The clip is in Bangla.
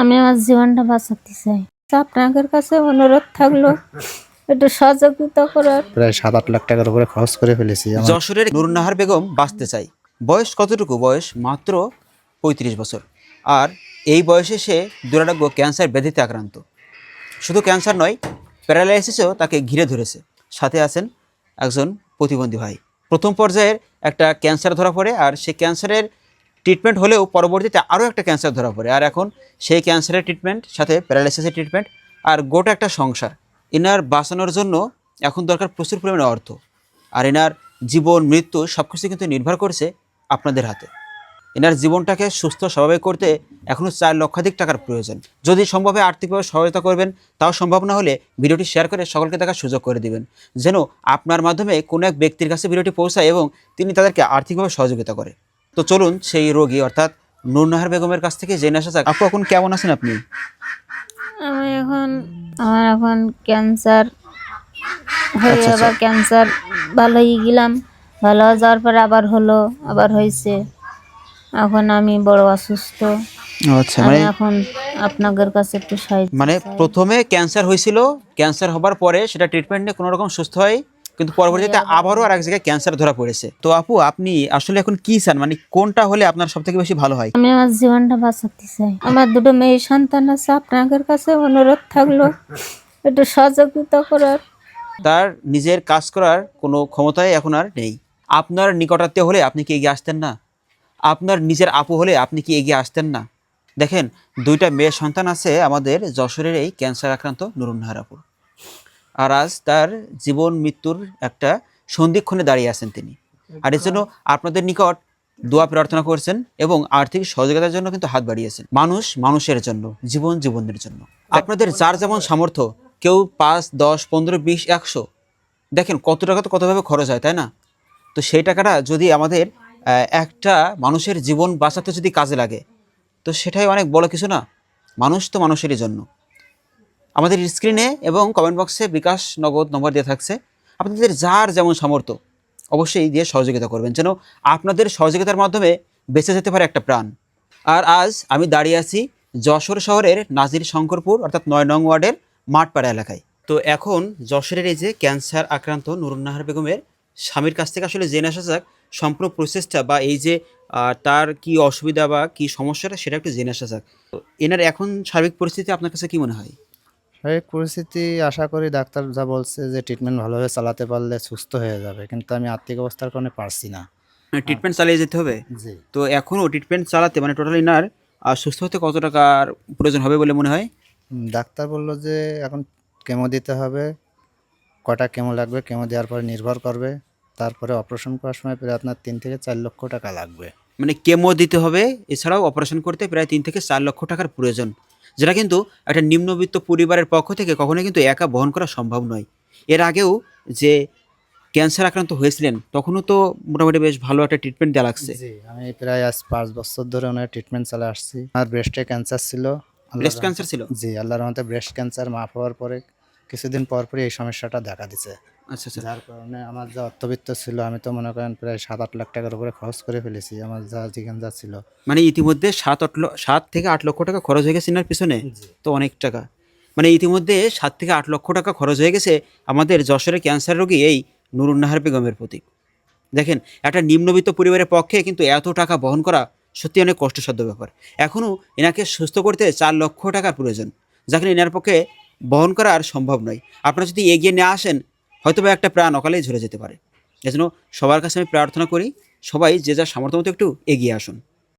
আমি আমার জীবনটা বাঁচাতে চাই। আপনাদের কাছে অনুরোধ থাকল একটু সহযোগিতা করার। প্রায় সাত আট লাখ টাকার উপরে খরচ করে ফেলেছি আমার। যশোরের নুরুন্নাহার বেগম বাঁচতে চাই। বয়স কতটুকু? বয়স মাত্র পঁয়ত্রিশ বছর। আর এই বয়সে সে দুরারোগ্য ক্যান্সার ব্যাধিতে আক্রান্ত। শুধু ক্যান্সার নয় প্যারালাইসিসও তাকে ঘিরে ধরেছে। সাথে আছেন একজন প্রতিবন্ধী ভাই। প্রথম পর্যায়ের একটা ক্যান্সার ধরা পড়ে আর সেই ক্যান্সারের ট্রিটমেন্ট হলেও পরবর্তীতে আরও একটা ক্যান্সার ধরা পড়ে। আর এখন সেই ক্যান্সারের ট্রিটমেন্ট সাথে প্যারালাইসিসের ট্রিটমেন্ট আর গোটা একটা সংসার। এনার বাঁচানোর জন্য এখন দরকার প্রচুর পরিমাণে অর্থ। আর এনার জীবন, মৃত্যু সব কিছু কিন্তু নির্ভর করছে আপনাদের হাতে। এনার জীবনটাকে সুস্থ স্বাভাবিক করতে এখনও চার লক্ষাধিক টাকার প্রয়োজন। যদি সম্ভবে আর্থিকভাবে সহায়তা করবেন, তাও সম্ভব না হলে ভিডিওটি শেয়ার করে সকলকে দেখার সুযোগ করে দিবেন। যেন আপনার মাধ্যমে কোনো এক ব্যক্তির কাছে ভিডিওটি পৌঁছায় এবং তিনি তাদেরকে আর্থিকভাবে সহযোগিতা করে। তো চলুন সেই রোগী অর্থাৎ নুরনাহার বেগমের কাছ থেকে জেনে আসা যাক। আপু এখন কেমন আছেন আপনি? আমি এখন আমার এখন ক্যান্সার হয়ে আচ্ছা, আচ্ছা। আবার ক্যান্সার। ভালো হয়ে গেলাম ভালো হয়ে যাওয়ার পরে আবার হলো আবার হয়েছে। এখন আমি বড় অসুস্থ। আচ্ছা আমি এখন আপনাদের কাছে একটু সাহায্য মানে প্রথমে ক্যান্সার হয়েছিল ক্যান্সার হবার পরে সেটা ট্রিটমেন্ট নিয়ে কোনো রকম সুস্থ হয়? কিন্তু পরবর্তীতে আবারও আর এক জায়গায় ক্যান্সার ধরা পড়েছে। তো আপু আপনি আসলে এখন কি চান? মানে কোনটা হলে আপনার সব থেকে বেশি ভালো হয়? আমি আমার জীবনটা বাঁচাতে চাই। আমার দুটো মেয়ে সন্তান আছে আপনাদের কাছে অনুরোধ থাকল। একটু সহযোগিতা করার। তার নিজের কাজ করার কোনো ক্ষমতাই এখন আর নেই। আপনার নিকটাত্মীয় হলে আপনি কি এগিয়ে আসতেন না? আপনার নিজের আপু হলে আপনি কি এগিয়ে আসতেন না? দেখেন দুইটা মেয়ে সন্তান আছে আমাদের যশোরের এই ক্যান্সার আক্রান্ত নুরুন্নাহার আপুর। আর আজ তার জীবন, মৃত্যুর একটা সন্ধিক্ষণে দাঁড়িয়ে আছেন তিনি। আর এর জন্য আপনাদের নিকট দোয়া প্রার্থনা করছেন এবং আর্থিক সহযোগিতার জন্য কিন্তু হাত বাড়িয়েছেন। মানুষ মানুষের জন্য, জীবন জীবনের জন্য। আপনাদের যার যেমন সামর্থ্য, কেউ পাঁচ, দশ, পনেরো, বিশ, একশো, দেখেন কত টাকা তো কতভাবে খরচ হয়, তাই না? তো সেই টাকাটা যদি আমাদের একটা মানুষের জীবন বাঁচাতে যদি কাজে লাগে, তো সেটাই অনেক বড় কিছু না? মানুষ তো মানুষেরই জন্য। আমাদের স্ক্রিনে এবং কমেন্ট বক্সে বিকাশ নগদ নম্বর দিয়ে থাকছে। আপনাদের যার যেমন সামর্থ্য, অবশ্যই দিয়ে সহযোগিতা করবেন যেন আপনাদের সহযোগিতার মাধ্যমে বেঁচে যেতে পারে একটা প্রাণ। আর আজ আমি দাঁড়িয়ে আছি যশোর শহরের নাজির শঙ্করপুর, অর্থাৎ নয় নং ওয়ার্ডের মাঠপাড়া এলাকায়। তো এখন যশোরের এই যে ক্যান্সার আক্রান্ত নুরুন্নাহার বেগমের স্বামীর কাছ থেকে আসলে জেনে আসা যাক, সম্পূর্ণ প্রসেসটা বা এই যে তার কি অসুবিধা বা কি সমস্যাটা সেটা একটু জেনে আসা যাক। এনার এখন সার্বিক পরিস্থিতি আপনার কাছে কি মনে হয়? শারীরিক পরিস্থিতি আশা করি ডাক্তার যা বলছে যে ট্রিটমেন্ট ভালোভাবে চালাতে পারলে সুস্থ হয়ে যাবে কিন্তু আমি আর্থিক অবস্থার কারণে পারছি না। ট্রিটমেন্ট চালিয়ে যেতে হবে? জি। তো এখনও ট্রিটমেন্ট চালাতে মানে টোটালি এনার আর সুস্থ হতে কত টাকার প্রয়োজন হবে বলে মনে হয়? ডাক্তার বলল যে এখন কেমো দিতে হবে কটা কেমো লাগবে কেমো দেওয়ার পরে নির্ভর করবে তারপরে অপারেশন করার সময় প্রায় আপনার তিন থেকে চার লক্ষ টাকা লাগবে। মানে কেমো দিতে হবে এছাড়াও অপারেশন করতে প্রায় তিন থেকে চার লক্ষ টাকার প্রয়োজন। যেটা কিন্তু একটা নিম্নবিত্ত পরিবারের পক্ষ থেকে কখনোই কিন্তু একা বহন করা সম্ভব নয়। এর আগেও যে ক্যান্সার আক্রান্ত হয়েছিলেন তখনও তো মোটামুটি বেশ ভালো একটা ট্রিটমেন্ট দেওয়া লাগছে। আমি প্রায় আজ পাঁচ বছর ধরে ওনার ট্রিটমেন্ট চালা আসছি। আমার ব্রেস্টে ক্যান্সার ছিল। ব্রেস্ট ক্যান্সার ছিল? জি আল্লাহর রহমতে ব্রেস্ট ক্যান্সার মাফ হওয়ার পরে কিছুদিন পর পরই এই সমস্যাটা দেখা দিছে। আচ্ছা আচ্ছা। যার কারণে আমার যা অর্থবিত্ত ছিল আমি তো মনে করেন প্রায় সাত আট লাখ টাকার উপরে খরচ করে ফেলেছি আমার যা যেখানে যা ছিল। মানে ইতিমধ্যে সাত আট সাত থেকে আট লক্ষ টাকা খরচ হয়ে গেছে এনার পিছনে? তো অনেক টাকা। মানে ইতিমধ্যে সাত থেকে আট লক্ষ টাকা খরচ হয়ে গেছে আমাদের যশোরের ক্যান্সার রোগী এই নুরুন্নাহার বেগমের প্রতি। দেখেন একটা নিম্নবিত্ত পরিবারের পক্ষে কিন্তু এত টাকা বহন করা সত্যি অনেক কষ্টসাধ্য ব্যাপার। এখনও এনাকে সুস্থ করতে চার লক্ষ টাকার প্রয়োজন যাকে এনার পক্ষে বহন করা আর সম্ভব নয়। আপনারা যদি এগিয়ে নিয়ে আসেন হয়তো বা একটা প্রাণ অকালেই ঝরে যেতে পারে। এজন্য সবার কাছে আমি প্রার্থনা করি, সবাই যে যার সামর্থ্য মতো একটু এগিয়ে আসুন।